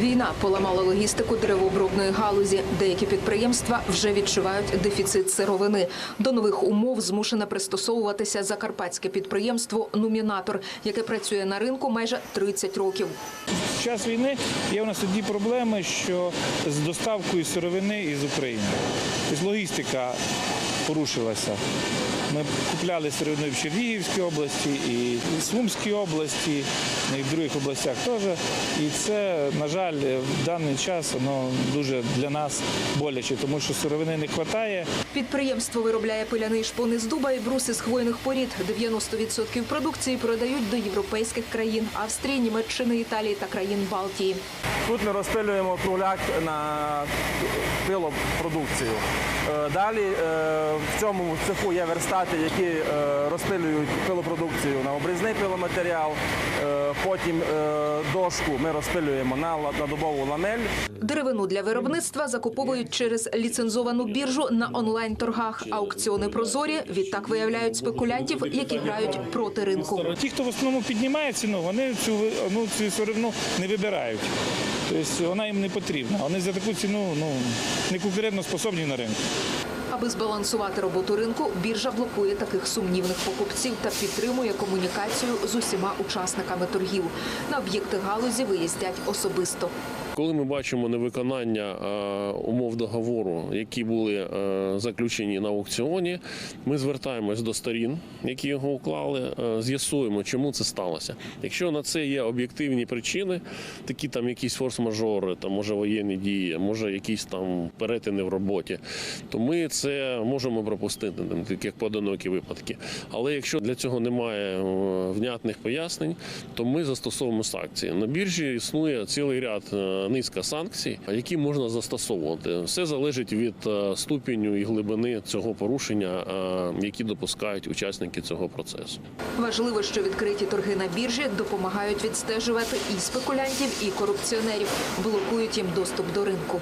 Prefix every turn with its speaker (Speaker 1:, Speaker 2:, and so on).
Speaker 1: Війна поламала логістику деревообробної галузі. Деякі підприємства вже відчувають дефіцит сировини. До нових умов змушене пристосовуватися закарпатське підприємство Нумінатор, яке працює на ринку майже 30 років.
Speaker 2: В час війни є у нас тоді проблеми, що з доставкою сировини із України. Тобто логістика порушилася. Ми купляли сировину в Чернігівській області, і в Сумській області, і в других областях теж. І це, на жаль, в даний час воно дуже для нас боляче, тому що сировини не вистачає.
Speaker 1: Підприємство виробляє пиляний шпон із дуба і бруси з хвойних порід. 90% продукції продають до європейських країн – Австрії, Німеччини, Італії та країн Балтії.
Speaker 3: Тут ми розпилюємо кругляк на пилопродукцію. Е, Далі е, в цьому цеху є верстати, які е, розпилюють пилопродукцію на обрізний пиломатеріал. Потім дошку ми розпилюємо на добову ламель.
Speaker 1: Деревину для виробництва закуповують через ліцензовану біржу на онлайн-торгах. Аукціони прозорі відтак виявляють спекулянтів, які грають проти ринку.
Speaker 2: Ті, хто в основному піднімає ціну, вони цю ну, цю сировину не вибирають. Тобто вона їм не потрібна. Вони за таку ціну ну, не конкурентно способні на ринку.
Speaker 1: Аби збалансувати роботу ринку, біржа блокує таких сумнівних покупців та підтримує комунікацію з усіма учасниками торгів. На об'єкти галузі виїздять особисто.
Speaker 4: Коли ми бачимо невиконання е, умов договору, які були е, заключені на аукціоні, ми звертаємось до сторін, які його уклали, е, з'ясуємо, чому це сталося. Якщо на це є об'єктивні причини, такі там якісь форс-мажори, там може воєнні дії, може якісь там перетини в роботі, то ми це можемо пропустити, там, як поодинокі випадки. Але якщо для цього немає е, внятних пояснень, то ми застосовуємо санкції. На біржі існує цілий ряд е, низка санкцій, які можна застосовувати. Все залежить від е, ступеню і глибини цього порушення, які допускають учасники цього процесу.
Speaker 1: Важливо, що відкриті торги на біржі допомагають відстежувати і спекулянтів, і корупціонерів, блокують їм доступ до ринку.